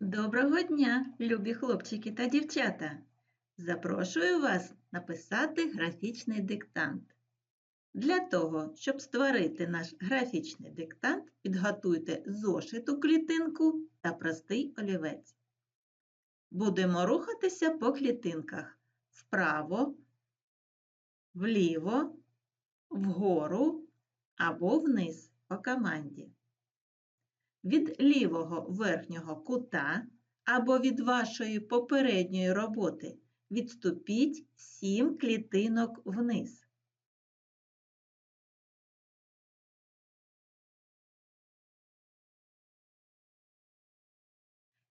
Доброго дня, любі хлопчики та дівчата! Запрошую вас написати графічний диктант. Для того, щоб створити наш графічний диктант, підготуйте зошиту клітинку та простий олівець. Будемо рухатися по клітинках вправо, вліво, вгору або вниз по команді від лівого верхнього кута або від вашої попередньої роботи відступіть 7 клітинок вниз.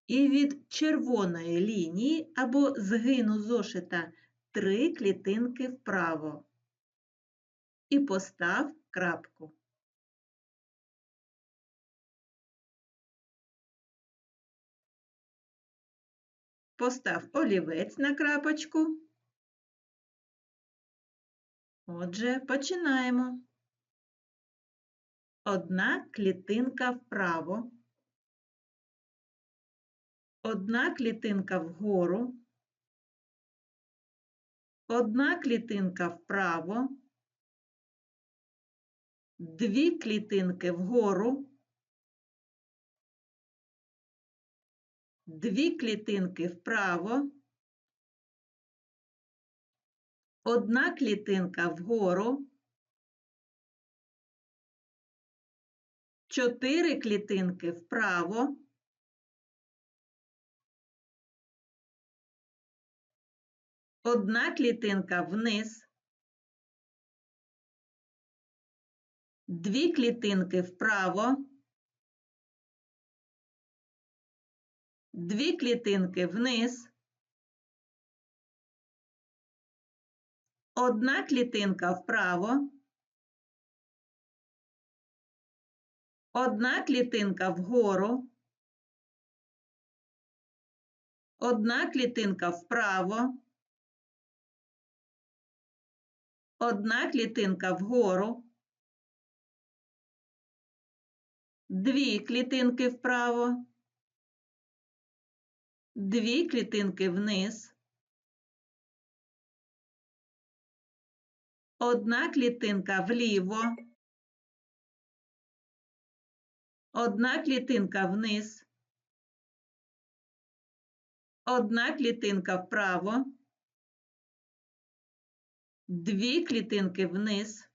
І від червоної лінії або згину зошита 3 клітинки вправо. І постав крапку. Постав олівець на крапочку. Отже, починаємо. Одна клітинка вправо, одна клітинка вгору, одна клітинка вправо, дві клітинки вгору, дві клітинки вправо, одна клітинка вгору, чотири клітинки вправо, одна клітинка вниз, дві клітинки вправо, дві клітинки вниз, одна клітинка вправо, одна клітинка вгору, одна клітинка вправо, одна клітинка вгору, дві клітинки вправо, дві клітинки вниз, одна клітинка вліво, одна клітинка вниз, одна клітинка вправо, дві клітинки вниз,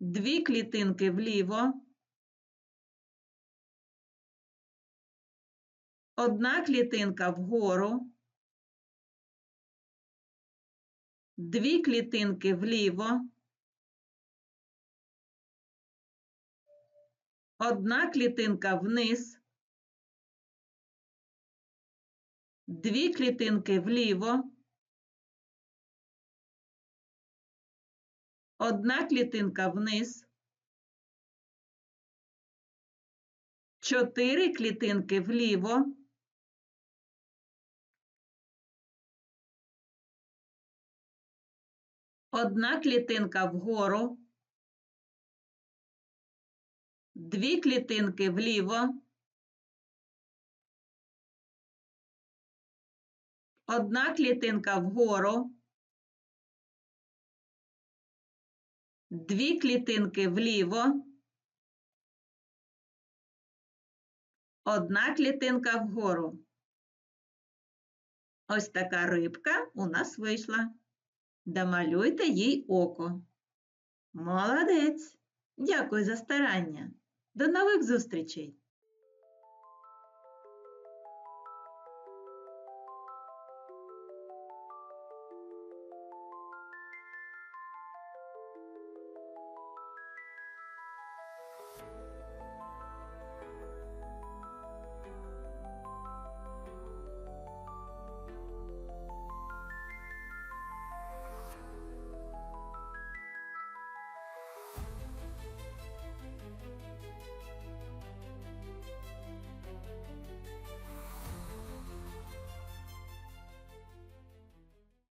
дві клітинки вліво, одна клітинка вгору, дві клітинки вліво, одна клітинка вниз, дві клітинки вліво, одна клітинка вниз, чотири клітинки вліво, одна клітинка вгору, дві клітинки вліво, одна клітинка вгору, дві клітинки вліво, одна клітинка вгору. Ось така рибка у нас вийшла. Домалюйте їй око. Молодець! Дякую за старання. До нових зустрічей!